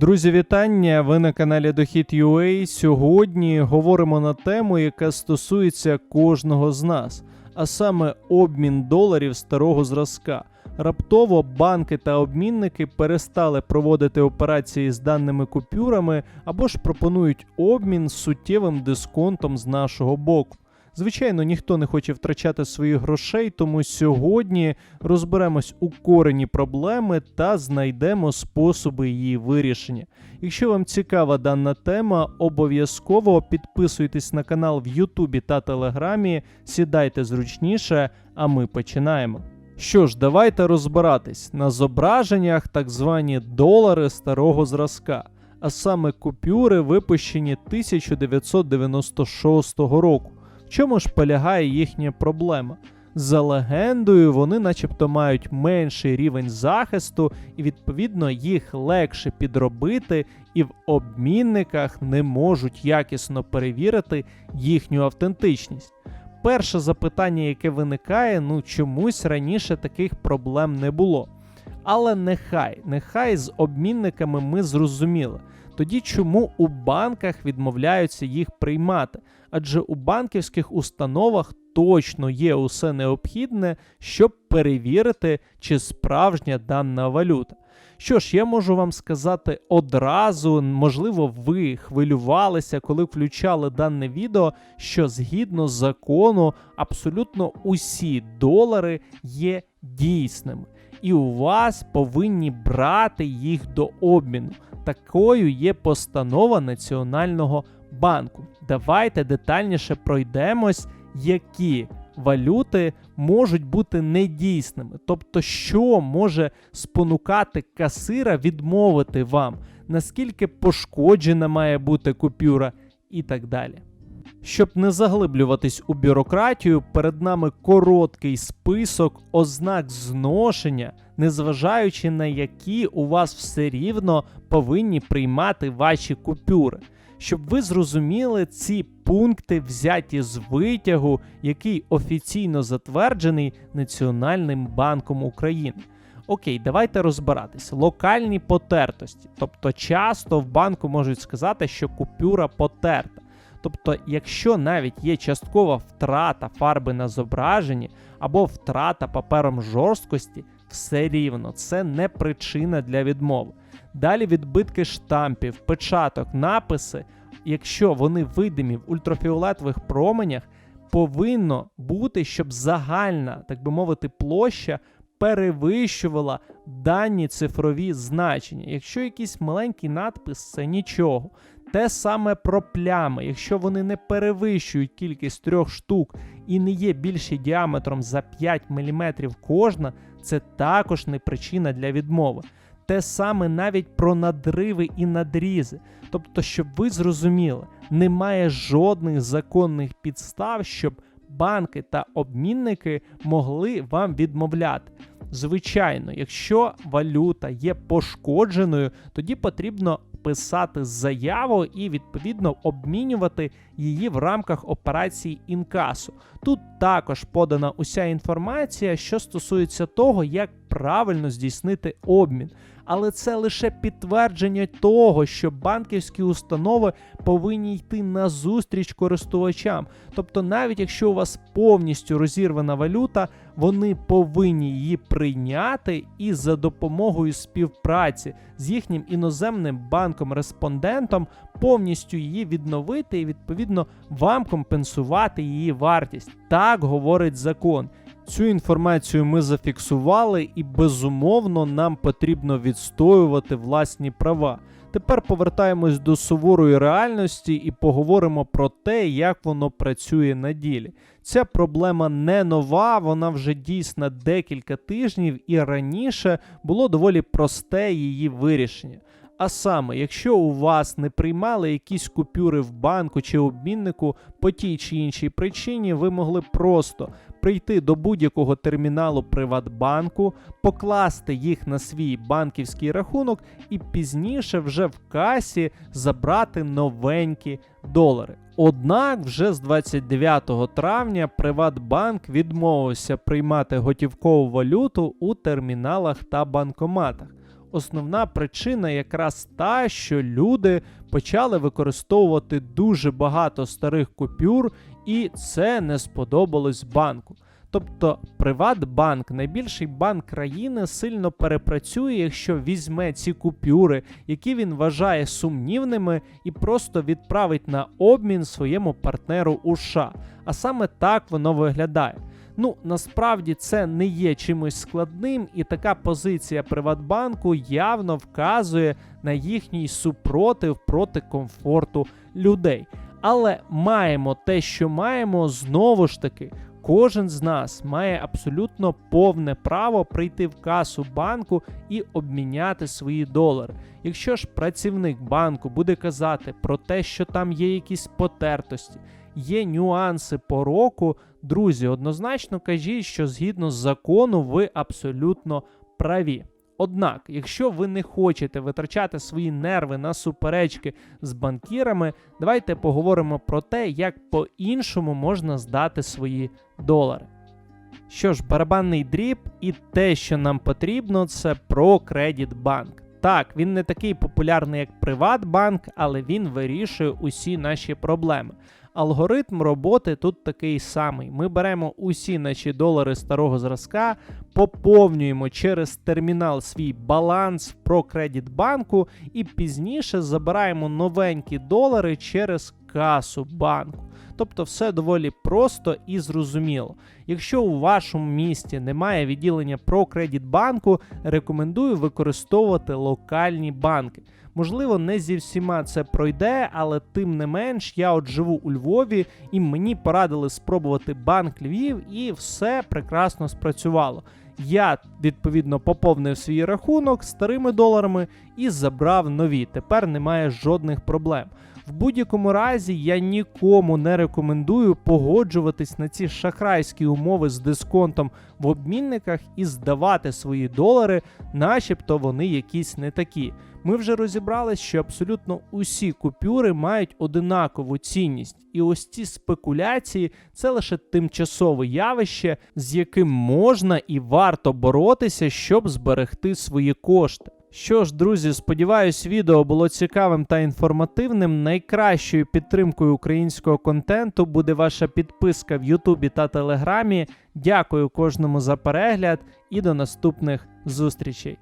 Друзі, вітання! Ви на каналі Дохід UA. Сьогодні говоримо на тему, яка стосується кожного з нас, а саме обмін доларів старого зразка. Раптово банки та обмінники перестали проводити операції з даними купюрами або ж пропонують обмін з суттєвим дисконтом з нашого боку. Звичайно, ніхто не хоче втрачати своїх грошей, тому сьогодні розберемось у корені проблеми та знайдемо способи її вирішення. Якщо вам цікава дана тема, обов'язково підписуйтесь на канал в Ютубі та Телеграмі, сідайте зручніше, а ми починаємо. Що ж, давайте розбиратись на зображеннях так звані долари старого зразка, а саме купюри, випущені 1996 року. Чому ж полягає їхня проблема? За легендою, вони начебто мають менший рівень захисту, і відповідно їх легше підробити, і в обмінниках не можуть якісно перевірити їхню автентичність. Перше запитання, яке виникає, ну чомусь раніше таких проблем не було. Але нехай, нехай з обмінниками ми зрозуміли. Тоді чому у банках відмовляються їх приймати? Адже у банківських установах точно є усе необхідне, щоб перевірити, чи справжня дана валюта. Що ж, я можу вам сказати одразу, можливо, ви хвилювалися, коли включали дане відео, що згідно закону абсолютно усі долари є дійсними, і у вас повинні брати їх до обміну. Такою є постанова Національного банку. Давайте детальніше пройдемось, які валюти можуть бути недійсними. Тобто, що може спонукати касира відмовити вам, наскільки пошкоджена має бути купюра і так далі. Щоб не заглиблюватись у бюрократію, перед нами короткий список ознак зношення, незважаючи на які у вас все рівно повинні приймати ваші купюри. Щоб ви зрозуміли, ці пункти взяті з витягу, який офіційно затверджений Національним банком України. Окей, давайте розбиратись. Локальні потертості. Тобто, часто в банку можуть сказати, що купюра потерта. Тобто, якщо навіть є часткова втрата фарби на зображенні або втрата папером жорсткості, все рівно це не причина для відмови. Далі відбитки штампів, печаток, написи, якщо вони видимі в ультрафіолетових променях, повинно бути, щоб загальна, так би мовити, площа перевищувала дані цифрові значення. Якщо якийсь маленький надпис, це нічого. Те саме про плями, якщо вони не перевищують кількість трьох штук і не є більші діаметром за 5 мм кожна, це також не причина для відмови. Те саме навіть про надриви і надрізи. Тобто, щоб ви зрозуміли, немає жодних законних підстав, щоб банки та обмінники могли вам відмовляти. Звичайно, якщо валюта є пошкодженою, тоді потрібно писати заяву і відповідно обмінювати її в рамках операції інкасу. Тут також подана уся інформація, що стосується того, як правильно здійснити обмін. Але це лише підтвердження того, що банківські установи повинні йти на зустріч користувачам. Тобто, навіть якщо у вас повністю розірвана валюта, вони повинні її прийняти і за допомогою співпраці з їхнім іноземним банком-респондентом повністю її відновити і відповідно вам компенсувати її вартість. Так говорить закон. Цю інформацію ми зафіксували, і безумовно нам потрібно відстоювати власні права. Тепер повертаємось до суворої реальності і поговоримо про те, як воно працює на ділі. Ця проблема не нова, вона вже дійсна декілька тижнів, і раніше було доволі просте її вирішення. А саме, якщо у вас не приймали якісь купюри в банку чи обміннику по тій чи іншій причині, ви могли просто прийти до будь-якого терміналу Приватбанку, покласти їх на свій банківський рахунок і пізніше вже в касі забрати новенькі долари. Однак вже з 29 травня Приватбанк відмовився приймати готівкову валюту у терміналах та банкоматах. основна причина якраз та, що люди почали використовувати дуже багато старих купюр, і це не сподобалось банку. Тобто Приватбанк, найбільший банк країни, сильно перепрацює, якщо візьме ці купюри, які він вважає сумнівними, і просто відправить на обмін своєму партнеру у США. А саме так воно виглядає. Ну, насправді це не є чимось складним, і така позиція Приватбанку явно вказує на їхній супротив проти комфорту людей. Але маємо те, що маємо, знову ж таки. Кожен з нас має абсолютно повне право прийти в касу банку і обміняти свої долари. Якщо ж працівник банку буде казати про те, що там є якісь потертості, є нюанси по року, друзі, однозначно кажіть, що згідно з закону ви абсолютно праві. Однак, якщо ви не хочете витрачати свої нерви на суперечки з банкірами, давайте поговоримо про те, як по-іншому можна здати свої долари. Що ж, барабанний дріб і те, що нам потрібно, це про Кредитбанк. Так, він не такий популярний, як Приватбанк, але він вирішує усі наші проблеми. Алгоритм роботи тут такий самий. Ми беремо усі наші долари старого зразка, поповнюємо через термінал свій баланс про кредит банку і пізніше забираємо новенькі долари через касу банку. Тобто все доволі просто і зрозуміло. Якщо у вашому місті немає відділення ProCredit рекомендую використовувати локальні банки. Можливо, не зі всіма це пройде, але тим не менш, я от живу у Львові, і мені порадили спробувати банк Львів, і все прекрасно спрацювало. Я відповідно поповнив свій рахунок старими доларами і забрав нові. Тепер немає жодних проблем. В будь-якому разі я нікому не рекомендую погоджуватись на ці шахрайські умови з дисконтом в обмінниках і здавати свої долари, начебто вони якісь не такі. Ми вже розібрались, що абсолютно усі купюри мають одинакову цінність, і ось ці спекуляції це лише тимчасове явище, з яким можна і варто боротися, щоб зберегти свої кошти. Що ж, друзі, сподіваюсь, відео було цікавим та інформативним. Найкращою підтримкою українського контенту буде ваша підписка в Ютубі та Телеграмі. Дякую кожному за перегляд і до наступних зустрічей.